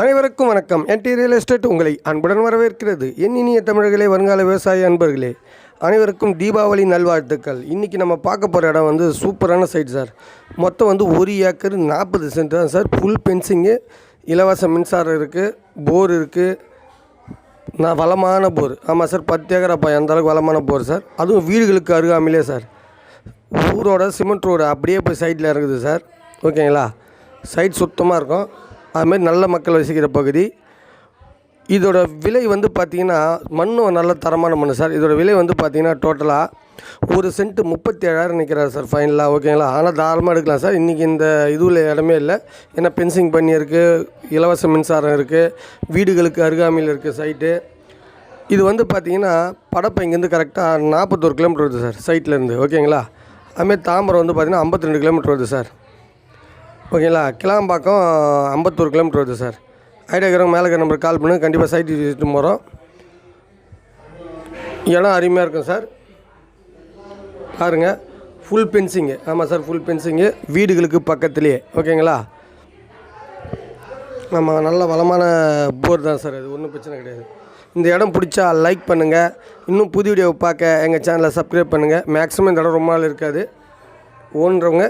அனைவருக்கும் வணக்கம். NT real estate. உங்களை அன்புடன் வரவேற்கிறது. என் இனிய தமிழர்களே வருங்கால விவசாய அன்பர்களே அனைவருக்கும் தீபாவளி நல்வாழ்த்துக்கள். இன்றைக்கி நம்ம பார்க்க போகிற இடம் வந்து சூப்பரான சைட் சார் மொத்தம் வந்து ஒரு ஏக்கர் நாற்பது சென்ட் தான் சார் ஃபுல் பென்சிங்கு இலவச மின்சாரம் இருக்குது போர் இருக்குது நான் வளமான போர் ஆமாம் சார் பத்து ஏக்கர் அப்போ அந்த அளவுக்கு வளமான போர் சார் அதுவும் வீடுகளுக்கு அருகாமையிலே சார் ஊரோட சிமெண்ட் ரோடு அப்படியே போய் சைட்டில் இருக்குது சார் ஓகேங்களா சைட் சுத்தமாக இருக்கும். அதுமாரி நல்ல மக்கள் வசிக்கிற பகுதி. இதோட விலை வந்து பார்த்திங்கன்னா மண்ணும் நல்ல தரமான மண் சார். இதோட விலை வந்து பார்த்திங்கன்னா டோட்டலாக ஒரு சென்ட் முப்பத்தி ஏழாயிரம் நிற்கிறார் சார் ஃபைனலாக ஓகேங்களா ஆனால் தாராளமாக எடுக்கலாம் சார். இன்றைக்கி இந்த இதுவில் இடமே இல்லை. ஏன்னா பென்சிங் பண்ணி இருக்குது இலவச மின்சாரம் இருக்குது வீடுகளுக்கு அருகாமையில் இருக்குது சைட்டு இது வந்து பார்த்திங்கன்னா படப்பை இங்கேருந்து கரெக்டாக நாற்பத்தோரு கிலோமீட்டர் வருது சார் சைட்லேருந்து ஓகேங்களா அதுமாரி தாம்பரம் வந்து பார்த்திங்கன்னா ஐம்பத்தி ரெண்டு கிலோமீட்டர் வருது சார். ஓகேங்களா கிளாம்பாக்கம் ஐம்பத்தோரு கிலோமீட்டர் வருது சார். ஐடியாக்கிறவங்க மேலே இருக்கிற நம்பருக்கு கால் பண்ணுங்கள் கண்டிப்பாக சைட் விசிட்டு போகிறோம் இடம் அருமையாக இருக்கும் சார். பாருங்கள் ஃபுல் பென்சிங்கு ஆமாம் சார் ஃபுல் பென்சிங்கு வீடுகளுக்கு பக்கத்துலேயே ஓகேங்களா? ஆமாம் நல்ல வளமான போர் தான் சார் அது. ஒன்றும் பிரச்சனை கிடையாது. இந்த இடம் பிடிச்சா லைக் பண்ணுங்கள் இன்னும் புது வீடியோவை பார்க்க எங்கள் சேனலை சப்ஸ்கிரைப் பண்ணுங்கள் மேக்ஸிமம் இந்த இடம் ரொம்ப நாள் இருக்காது. ஓன்றவங்க